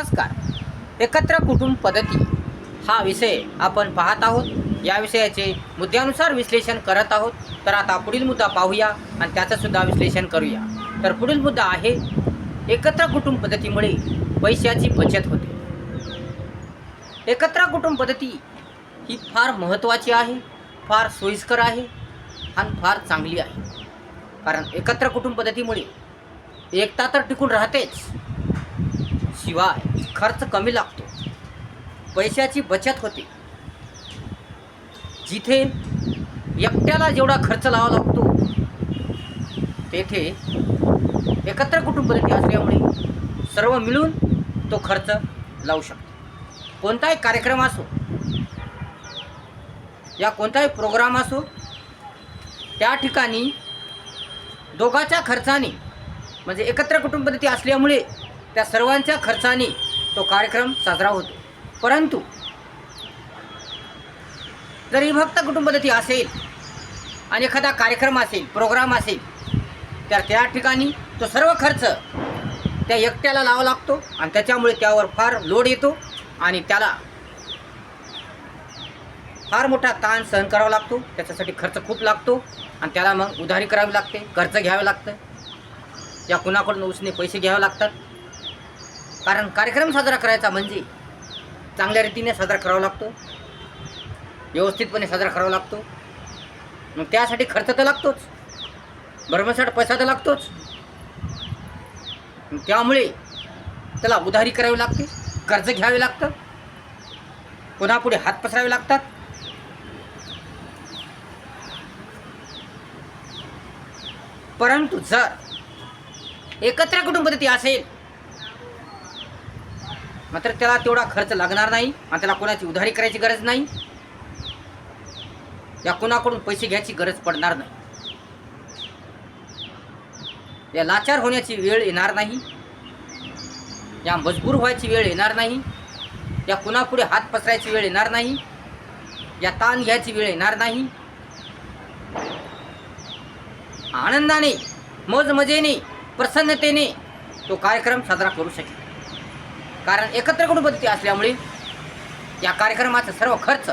नमस्कार. एकत्र कुटुंब पद्धती. हा विषय आपण पाहत आहोत. या विषयाचे मुद्द्यानुसार विश्लेषण करत आहोत. तर आता पुढील मुद्दा पाहूया आणि त्याचं सुद्धा विश्लेषण करूया. तर पुढील मुद्दा आहे एकत्र कुटुंब पद्धतीमुळे पैशाची बचत होते. एकत्र कुटुंब पद्धती ही फार महत्त्वाची आहे फार सोयीस्कर आहे आणि फार चांगली आहे. कारण एकत्र कुटुंब पद्धतीमुळे एकता तर टिकून राहतेच. शिवाय खर्च कमी लागतो. पैशाची बचत होते. जिथे एकट्याला जेवढा खर्च लावा लागतो तेथे एकत्र कुटुंबपद्धती असल्यामुळे सर्व मिळून तो खर्च लावू शकतो. कोणताही कार्यक्रम असो या कोणताही प्रोग्राम असो त्या ठिकाणी दोघाच्या खर्चाने म्हणजे एकत्र कुटुंबपद्धती असल्यामुळे त्या सर्वांच्या खर्चाने तो कार्यक्रम साजरा होतो. परंतु जर विभक्त कुटुंबपद्धती असेल आणि एखादा कार्यक्रम असेल प्रोग्राम असेल तर त्या ठिकाणी तो सर्व खर्च त्या एकट्याला लावा लागतो आणि त्याच्यामुळे त्यावर फार लोड येतो आणि त्याला फार मोठा ताण सहन करावा लागतो. त्याच्यासाठी खर्च खूप लागतो आणि त्याला मग उधारी करावी लागते कर्ज घ्यावं लागतं. या कुणाकडून उसने पैसे घ्यावे लागतात? कारण कार्यक्रम साजरा करायचा म्हणजे चांगल्या रीतीने साजरा करावा लागतो. व्यवस्थितपणे साजरा करावा लागतो. मग त्यासाठी खर्च तर लागतोच. भरमसाठ पैसा तर लागतोच. त्यामुळे त्याला उधारी करावी लागते कर्ज घ्यावे लागतं. पुन्हा हात पसरावे लागतात. परंतु जर एकत्र कुटुंब पद्धती असेल मात्र त्याला तेवढा खर्च लागणार नाही आणि त्याला कोणाची उधारी करायची गरज नाही. या कोणाकडून पैसे घ्यायची गरज पडणार नाही. या लाचार होण्याची वेळ येणार नाही. या मजबूर व्हायची वेळ येणार नाही. या कुणापुढे हात पसरायची वेळ येणार नाही. या ताण घ्यायची वेळ येणार नाही. आनंदाने मौजमजेने प्रसन्नतेने तो कार्यक्रम साजरा करू शकेल. कारण एकत्र गणपती असल्यामुळे या कार्यक्रमाचा सर्व खर्च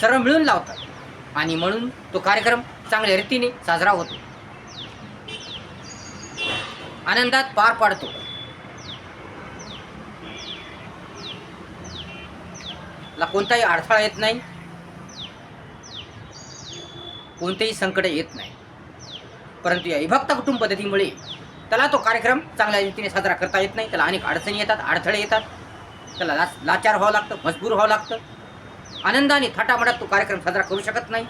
सर्व मिळून लावतात. आणि म्हणून तो कार्यक्रम चांगल्या रीतीने साजरा होतो. आनंदात पार पाडतो. ला कोणताही अडथळा येत नाही. कोणतेही संकट येत नाही. परंतु या विभक्त कुटुंब पद्धतीमुळे त्याला तो कार्यक्रम चांगल्या रीतीने साजरा करता येत नाही. त्याला अनेक अडचणी येतात अडथळे येतात. त्याला ला लाचार व्हावं लागतं मजबूर व्हावं लागतं. आनंदाने थाटामाटात तो कार्यक्रम साजरा करू शकत नाही.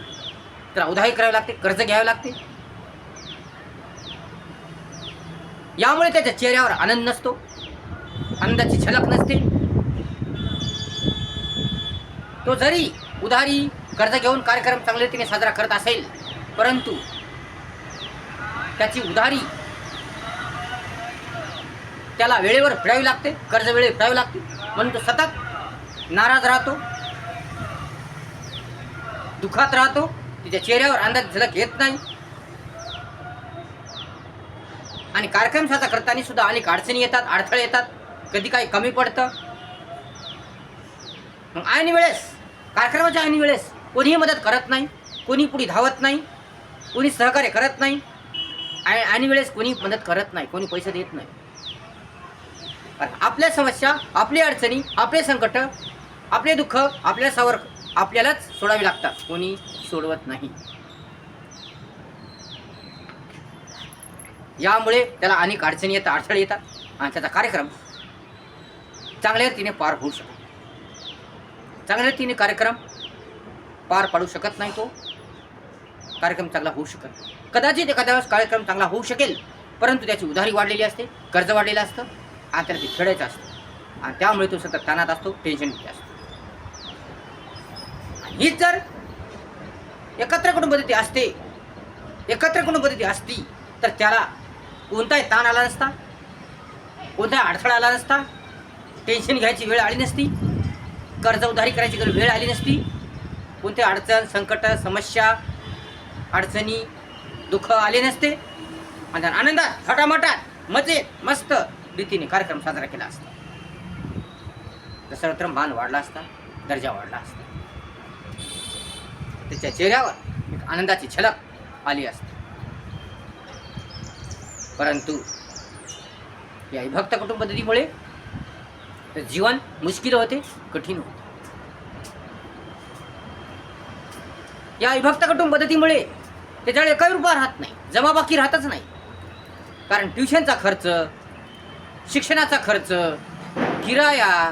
त्याला उधारी करावी लागते कर्ज घ्यावे लागते. यामुळे त्याच्या चेहऱ्यावर आनंद नसतो. आनंदाची झलक नसते. तो जरी उधारी कर्ज घेऊन कार्यक्रम चांगल्या रीतीने साजरा करत असेल परंतु त्याची उधारी त्याला वेळेवर फेडावी लागते कर्ज वेळेवर फेडावी लागते. म्हणून तो सतत नाराज राहतो दुखात राहतो तिच्या चेहऱ्यावर अंदाज झलक येत नाही. आणि कार्यक्रम साजरा करताना सुद्धा अनेक अडचणी येतात अडथळे येतात. कधी काही कमी पडतं. मग ऐन वेळेस कार्यक्रमाच्या ऐन वेळेस कोणीही मदत करत नाही कोणी पुढे धावत नाही कोणी सहकार्य करत नाही. आणि वेळेस कोणी मदत करत नाही कोणी पैसे देत नाही. आपल्या समस्या आपली अडचणी आपले संकट आपले दुःख आपल्या सावर आपल्यालाच सोडावी लागतात. कोणी सोडवत नाही. यामुळे त्याला अनेक अडचणी येतात अडथळे येतात आणि त्याचा कार्यक्रम चांगल्या रीतीने पार होऊ शकतो चांगल्या रीतीने कार्यक्रम पार पाडू शकत नाही तो. कार्यक्रम चांगला होऊ शकत कदाचित एखाद्या वेळेस कार्यक्रम चांगला होऊ शकेल परंतु त्याची उधारी वाढलेली असते कर्ज वाढलेलं असतं. आंतरती खेळायचा ते आणि त्यामुळे तो सतत ताणात असतो टेन्शन असतो. आणि हीच जर एकत्र कुटुंब पद्धती असते एकत्र कुटुंब पद्धती असती तर त्याला कोणताही ताण आला नसता कोणताही अडथळा आला नसता टेन्शन घ्यायची वेळ आली नसती कर्ज उधारी करायची वेळ आली नसती कोणते अडचण संकट समस्या अडचणी दुःख आले नसते आणि आनंदात फटामटात मजेत मस्त रीतीने कार्यक्रम साजरा केला असता. सर्वत्र मान वाढला असता दर्जा वाढला असता. त्याच्या चेहऱ्यावर एक आनंदाची झलक आली असते. परंतु या विभक्त कुटुंब पद्धतीमुळे जीवन मुश्किल होते कठीण होते. या विभक्त कुटुंब पद्धतीमुळे त्याच्याकडे काही रुपया राहत नाही जमा बाकी राहतच नाही. कारण ट्युशनचा खर्च शिक्षणाचा खर्च किराया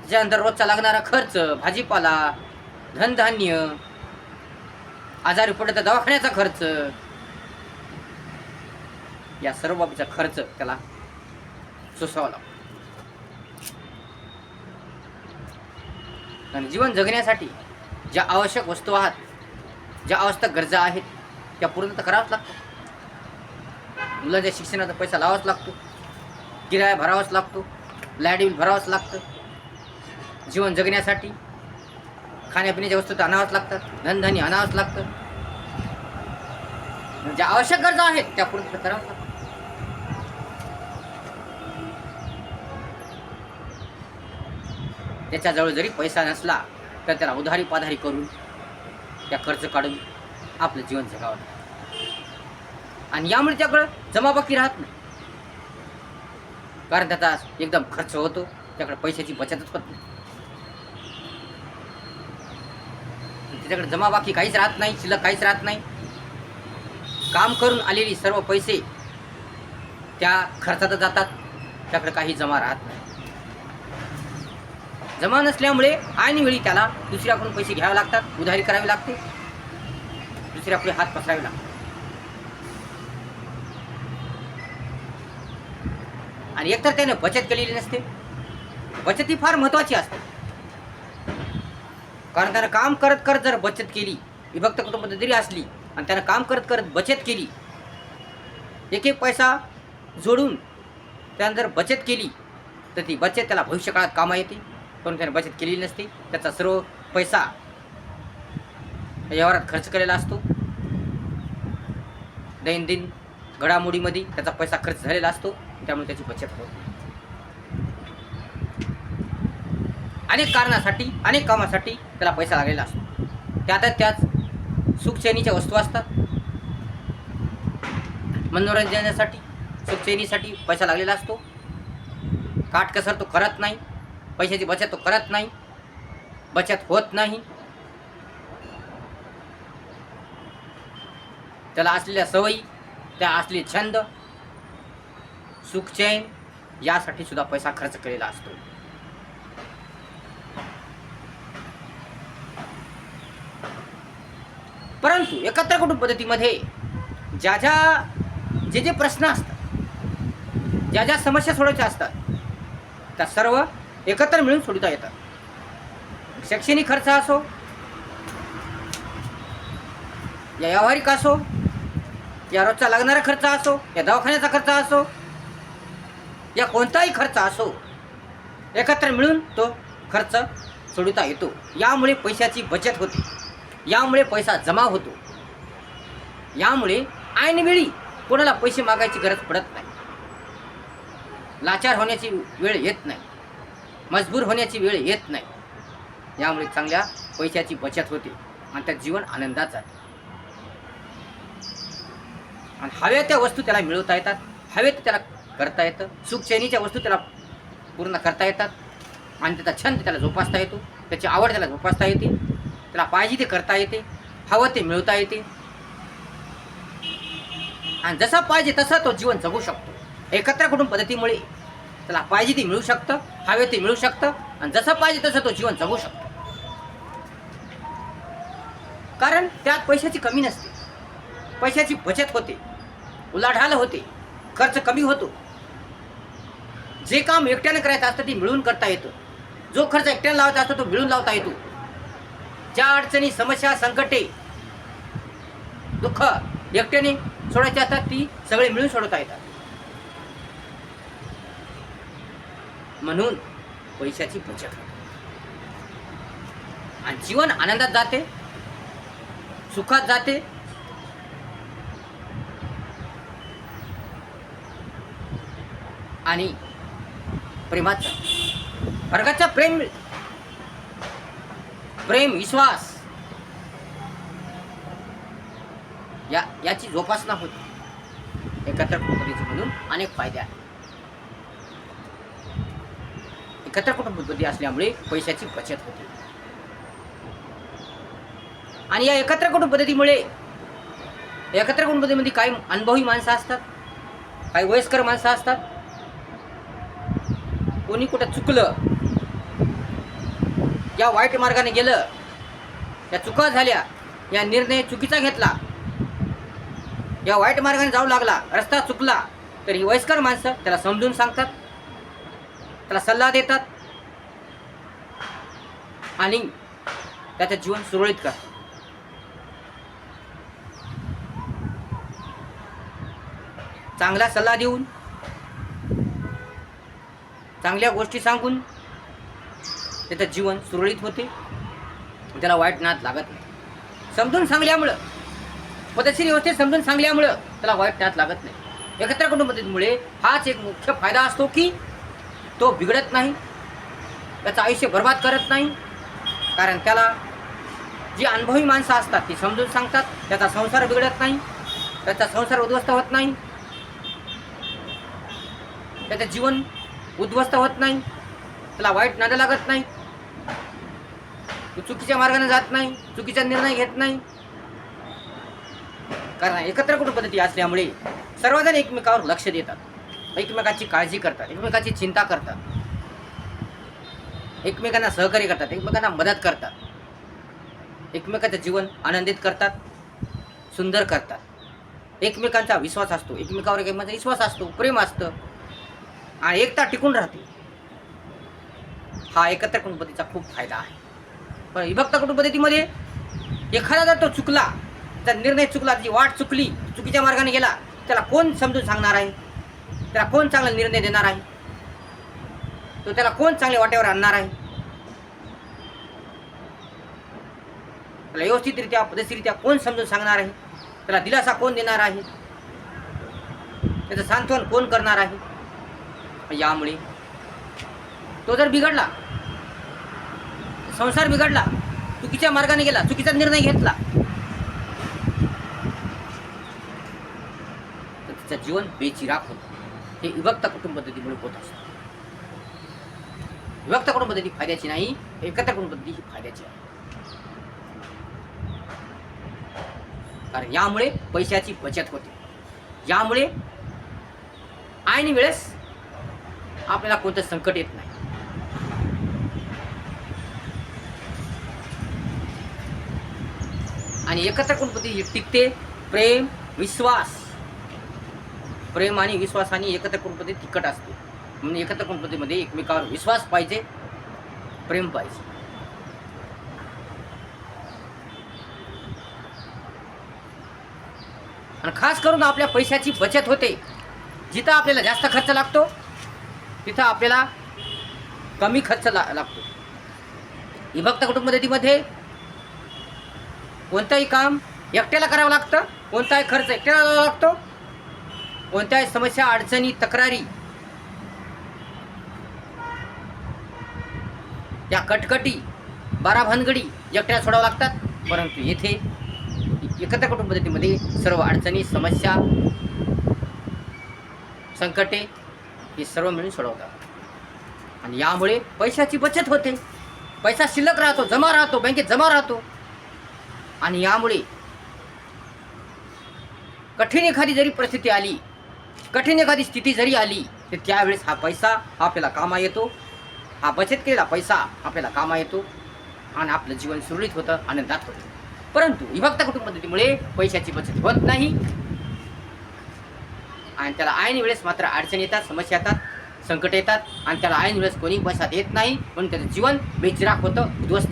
त्याच्यानंतर रोजचा लागणारा खर्च भाजीपाला धनधान्य आजारी पडलं तर दवाखान्याचा खर्च या सर्व बाबीचा खर्च त्याला सोसावा लागतो. आणि जीवन जगण्यासाठी ज्या आवश्यक वस्तू आहात ज्या आवश्यक गरजा आहेत त्या पूर्ण तर कराव्याच लागतात. मुलाच्या शिक्षणाचा पैसा लावाच लागतो. किराया भरावाच लागतो. लाइट बिल भरावंच लागतं. जीवन जगण्यासाठी खाण्यापिण्याच्या वस्तू तर आणावंच लागतात. धनधान्य आणावंच लागतं. ज्या आवश्यक गरजा आहेत त्या पूर्ण करावंच लागतं त्याच्याजवळ जरी पैसा नसला तर त्याला उधारी पाधारी करून त्या खर्च काढून आपलं जीवन जगावं लागतं. आणि यामुळे त्याकडं जमाबाकी राहत नाही. कारण त्याचा एकदम खर्च होतो. त्याकडे पैशाची बचतच होत नाही. त्याच्याकडे जमाबाकी काहीच राहत नाही शिल्लक काहीच राहत नाही. काम करून आलेली सर्व पैसे त्या खर्चात जातात. त्याकडे काही जमा राहत नाही. जमा नसल्यामुळे ऐनवेळी त्याला दुसऱ्याकडून पैसे घ्यावे लागतात उधारी करावी लागते. दुसऱ्याकडे हात पसरावे लागतात. आणि एकतर त्याने बचत केलेली नसते. बचत ही फार महत्वाची असते. कारण त्यानं काम करत करत जर बचत केली विभक्त कुटुंब जरी असली आणि त्यानं काम करत करत बचत केली एक एक पैसा जोडून त्यानं जर बचत केली तर ती बचत त्याला भविष्यकाळात कामा येते. पण त्याने बचत केलेली नसते. त्याचा सर्व पैसा व्यवहारात खर्च केलेला असतो. दैनंदिन घडामोडीमध्ये त्याचा पैसा खर्च झालेला असतो. त्यामुळे त्याची बचत होत नाही. अनेक कारणासाठी अनेक कामासाठी त्याला पैसा लागलेला असतो. त्यातच त्याच सुखचैनीच्या वस्तू असतात. मनोरंजनासाठी सुखचैनीसाठी पैसा लागलेला असतो. काटकसर तो करत नाही. पैशाची बचत तो करत नाही. बचत होत नाही. त्याला असलेल्या सवयी त्या असलेले छंद सुखचैन यासाठी सुद्धा पैसा खर्च केलेला असतो. परंतु एकत्र कुटुंब पद्धतीमध्ये ज्या ज्या जे जे प्रश्न असतात ज्या ज्या समस्या सोडवायच्या असतात त्या सर्व एकत्र मिळून सोडवता येतात. शैक्षणिक खर्च असो या व्यावहारिक असो या रोजचा लागणारा खर्च असो या दवाखान्याचा खर्च असो या कोणताही खर्च असो एकत्र मिळून तो खर्च सोडवता येतो. यामुळे पैशाची बचत होते. यामुळे पैसा जमा होतो. यामुळे ऐनवेळी कोणाला पैसे मागायची गरज पडत नाही. लाचार होण्याची वेळ येत नाही. मजबूर होण्याची वेळ येत नाही. यामुळे चांगल्या पैशाची बचत होते आणि त्या जीवन आनंदात जाते. आणि हव्या त्या वस्तू त्याला मिळवता येतात. हवे ते त्याला करता येतं. सुखशैनीच्या वस्तू त्याला पूर्ण करता येतात. आणि त्याचा छंद त्याला जोपासता येतो. त्याची आवड त्याला जोपासता येते. त्याला पाहिजे ते करता येते. हवं ते मिळवता येते. आणि जसा पाहिजे तसा तो जीवन जगू शकतो. एकत्र कुटुंब पद्धतीमुळे त्याला पाहिजे ते मिळू शकतं. हवे ते मिळू शकतं. आणि जसं पाहिजे तसं तो जीवन जगू शकतो. कारण त्यात पैशाची कमी नसते. पैशाची बचत होते. उलाढाल होते. खर्च कमी होतो. जे काम एकट्यानं करायचं असतं ते मिळून करता येतं. जो खर्च एकट्यानं लावायचा असतो तो मिळून लावता येतो. ज्या अडचणी समस्या संकटे दुःख एकट्याने सोडायची असतात ती सगळे मिळून सोडवता येतात. म्हणून पैशाची बचत होते. आणि जीवन आनंदात जाते सुखात जाते आणि प्रेमाचं. वर्गाचा प्रेम प्रेम विश्वास या याची जोपासना होते. एकत्र कुटुंबपद्धती म्हणून अनेक फायदे आहेत. एकत्र कुटुंबपद्धती असल्यामुळे पैशाची बचत होते. आणि या एकत्र कुटुंब पद्धतीमुळे एकत्र कुटुंबपद्धतीमध्ये काही अनुभवी माणसं असतात काही वयस्कर माणसं असतात कोणी कुठं चुकलं? या वाईट मार्गाने गेलं. या चुका झाल्या. या निर्णय चुकीचा घेतला. या वाईट मार्गाने जाऊ लागला. रस्ता चुकला. तर ही वयस्कर माणसं त्याला समजून सांगतात. त्याला सल्ला देतात. आणि त्याचं जीवन सुरळीत करतात. चांगला सल्ला देऊन चांगल्या गोष्टी सांगून त्याचं जीवन सुरळीत होते. त्याला वाईट नाद लागत नाही. समजून सांगल्यामुळं पद्धतशीर व्यवस्थेत समजून सांगल्यामुळं त्याला वाईट नाद लागत नाही. एकत्र कुटुंब पद्धतीमुळे हाच एक मुख्य फायदा असतो की तो बिघडत नाही त्याचं आयुष्य बर्बाद करत नाही. कारण त्याला जी अनुभवी माणसं असतात ती समजून सांगतात त्याचा संसार बिघडत नाही त्याचा संसार उद्ध्वस्त होत नाही. त्याचं जीवन उद्ध्वस्त होत नाही. त्याला वाईट नाद लागत नाही. तू चुकीच्या मार्गाने जात नाही चुकीचा निर्णय घेत नाही. कारण एकत्र कुटुंब पद्धती असल्यामुळे सर्वजण एकमेकावर लक्ष देतात. एकमेकाची काळजी करतात एकमेकाची चिंता करतात. एकमेकांना सहकार्य करतात एकमेकांना मदत करतात. एकमेकाचं जीवन आनंदित करतात सुंदर करतात. एकमेकांचा विश्वास असतो एकमेकावर एकमेकांचा विश्वास असतो प्रेम असतं. आणि एकता टिकून राहते. हा एकत्र कुटुंबपतीचा खूप फायदा आहे. पण विभक्त कुटुंबपद्धतीमध्ये एखादा जर तो चुकला त्याचा निर्णय चुकला त्याची वाट चुकली चुकीच्या मार्गाने गेला त्याला कोण समजून सांगणार आहे? त्याला कोण चांगला निर्णय देणार आहे? तो त्याला कोण चांगल्या वाटेवर आणणार आहे? त्याला व्यवस्थितरित्या पद्धतीरित्या कोण समजून सांगणार आहे? त्याला दिलासा कोण देणार आहे? त्याचं सांत्वन कोण करणार आहे? यामुळे तो जर बिघडला संसार बिघडला चुकीच्या मार्गाने गेला चुकीचा निर्णय घेतला तर तिचं जीवन बेचिराग होतं. हे विभक्त कुटुंब पद्धतीमुळे होत असतं. विभक्त कुटुंब पद्धती फायद्याची नाही एकत्र कुटुंब पद्धती ही फायद्याची आहे. कारण यामुळे पैशाची बचत होते. यामुळे ऐन वेळेस आपल्याला कोणतं संकट येत नाही. आणि एकत्र कुलपती टिकते प्रेम विश्वास. प्रेम आणि विश्वासाने एकत्र कुलपती तिकट असते. म्हणून एकत्र कुलपतीमध्ये एकमेकावर विश्वास पाहिजे प्रेम पाहिजे. आणि खास करून आपल्या पैशाची बचत होते. जिथं आपल्याला जास्त खर्च लागतो तिथं आपल्याला कमी खर्च ला लागतो. विभक्त कुटुंब पद्धतीमध्ये कोणतंही काम एकट्याला करावं लागतं कोणताही खर्च एकट्याला लावावा लागतो कोणत्याही समस्या अडचणी तक्रारी या कटकटी बारा भानगडी एकट्याला सोडावं लागतात. परंतु येथे एकत्र कुटुंब पद्धतीमध्ये सर्व अडचणी समस्या संकटे हे सर्व मिळून सोडवतात. आणि यामुळे पैशाची बचत होते. पैसा शिल्लक राहतो जमा राहतो बँकेत जमा राहतो. आणि यामुळे कठीण एखादी जरी परिस्थिती आली कठीण एखादी स्थिती जरी आली तर त्यावेळेस हा पैसा हा आपल्याला कामा येतो. हा बचत केलेला पैसा आपल्याला कामा येतो. आणि आपलं जीवन सुरळीत होतं आनंदात होतं. परंतु विभक्त कुटुंब पद्धतीमुळे पैशाची बचत होत नाही. आणि त्याला ऐन वेळेस मात्र अडचणी येतात समस्या येतात संकट येतात आणि त्याला ऐन वेळेस कोणी पैसा देत नाही म्हणून त्याचं जीवन बेचिराग होतं उद्ध्वस्त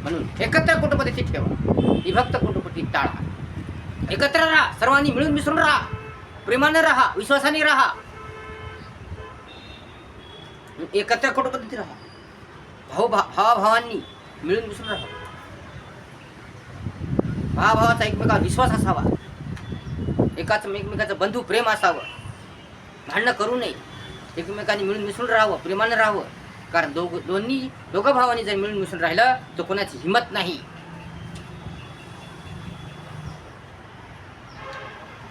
म्हणून एकत्र कुटुंब ठेवा. विभक्त कुटुंबपती टाळा. एकत्र राहा सर्वांनी मिळून मिसळून राहा. प्रेमाने राहा विश्वासाने राहा. एकत्र कुटुंबपती राहा. भाऊ भा भावाभावांनी मिळून मिसळून राहा. भावाभावाचा एकमेकावर विश्वास असावा. एकाच एकमेकाचं बंधू प्रेम असावं. भांडणं करू नये. एकमेकांनी मिळून मिसळून राहावं प्रेमानं राहावं. कारण दोघ दोन्ही दोघं भावांनी जर मिळून मिसळून राहिलं तर कोणाची हिंमत नाही.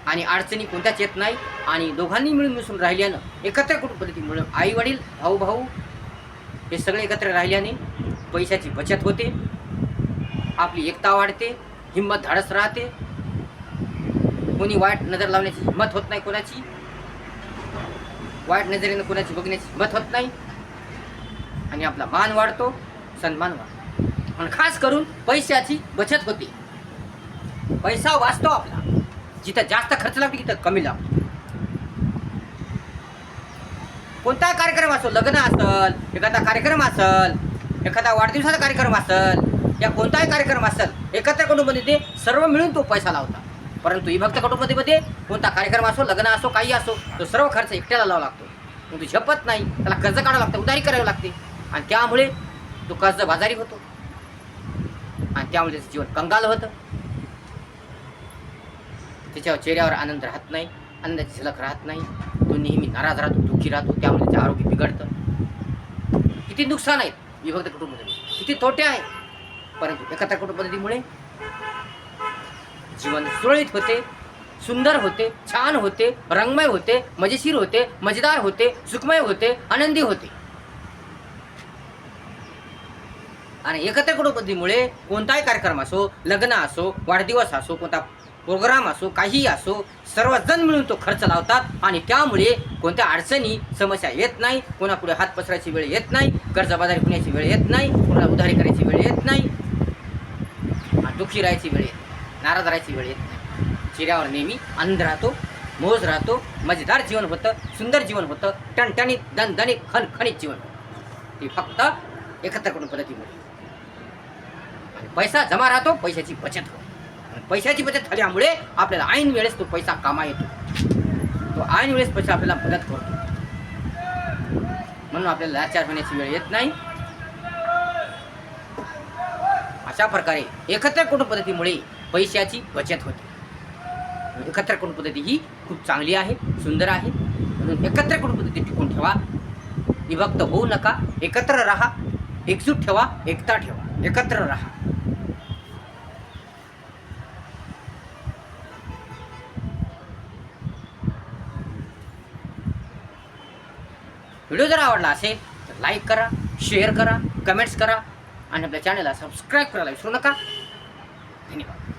आणि अडचणी कोणत्याच येत नाही. आणि दोघांनी मिळून मिसळून राहिल्यानं एकत्र कुटुंब मिळून आई वडील भाऊ भाऊ हे सगळे एकत्र राहिल्याने पैशाची बचत होते. आपली एकता वाढते हिंमत धाडस राहते. कोणी वाईट नजर लावण्याची हिंमत होत नाही कोणाची. वाईट नजरेनं कोणाची बघण्याची हिंमत होत नाही. आणि आपला मान वाढतो सन्मान वाढतो. आणि खास करून पैशाची बचत होते. पैसा वाचतो आपला. जिथं जास्त खर्च लागतो तिथं कमी लागतो. कोणता कार्यक्रम असो लग्न असल एखादा कार्यक्रम असल एखादा वाढदिवसाचा कार्यक्रम असल या कोणताही कार्यक्रम असल एकत्र कुटुंब ते सर्व मिळून तो पैसा लावता परंतु विभक्त कुटुंबामध्ये कोणता कार्यक्रम असो लग्न असो काही असो तो सर्व खर्च एकट्याला लावा लागतो. मग तो झपत नाही त्याला कर्ज काढावं लागतं उधारी करावी लागते. आणि त्यामुळे तो कर्ज बाजारी होतो. आणि त्यामुळे त्याचं जीवन कंगाल होतं. त्याच्यावर चेहऱ्यावर आनंद राहत नाही आनंदाची झलक राहत नाही. तो नेहमी नाराज राहतो दुःखी राहतो त्यामुळे त्याचे आरोग्य बिघडतं. किती नुकसान आहेत विभक्त कुटुंबामध्ये. किती तोटे आहेत परंतु एकत्र कुटुंबपद्धतीमुळे जीवन सुरळीत होते सुंदर होते छान होते रंगमय होते मजेशीर होते मजेदार होते सुखमय होते आनंदी होते. आणि एकत्र कुटुंबपद्धतीमुळे कोणताही कार्यक्रम असो लग्न असो वाढदिवस असो कोणता प्रोग्राम असो काहीही असो सर्वजण मिळून तो खर्च लावतात आणि त्यामुळे कोणत्या अडचणी समस्या येत नाही कोणापुढे हात पसरायची वेळ येत नाही कर्जबाजारी होण्याची वेळ येत नाही कोणाला उधारी करायची वेळ येत नाही आणि दुःखी राहायची वेळ येत नाही. नाराज राहायची वेळ येत नाही. चेहऱ्यावर नेहमी अन्न राहतो मोज राहतो मजेदार जीवन होतं सुंदर जीवन होतं टणटणीत दणदणीत खणखणीत जीवन होतं. ते फक्त एकत्र करून पद्धतीमुळे पैसा जमा राहतो पैशाची बचत होते. पैशाची बचत झाल्यामुळे आपल्याला ऐन वेळेस तो पैसा कामा येतो. तो ऐन वेळेस पैसा आपल्याला मदत करतो. म्हणून आपल्याला लाचार होण्याची वेळ येत नाही. अशा प्रकारे एकत्र कुटुंब पद्धतीमुळे पैशाची बचत होते. एकत्र कुटुंब पद्धती ही खूप चांगली आहे सुंदर आहे. म्हणून एकत्र कुटुंब पद्धती टिकून ठेवा. विभक्त होऊ नका. एकत्र राहा. एकजूट ठेवा. एकता ठेवा. एकत्र राहा. व्हिडिओ जर आवडला असेल तर लाईक करा शेअर करा कमेंट्स करा आणि आपल्या चॅनलला सबस्क्राईब करायला विसरू नका.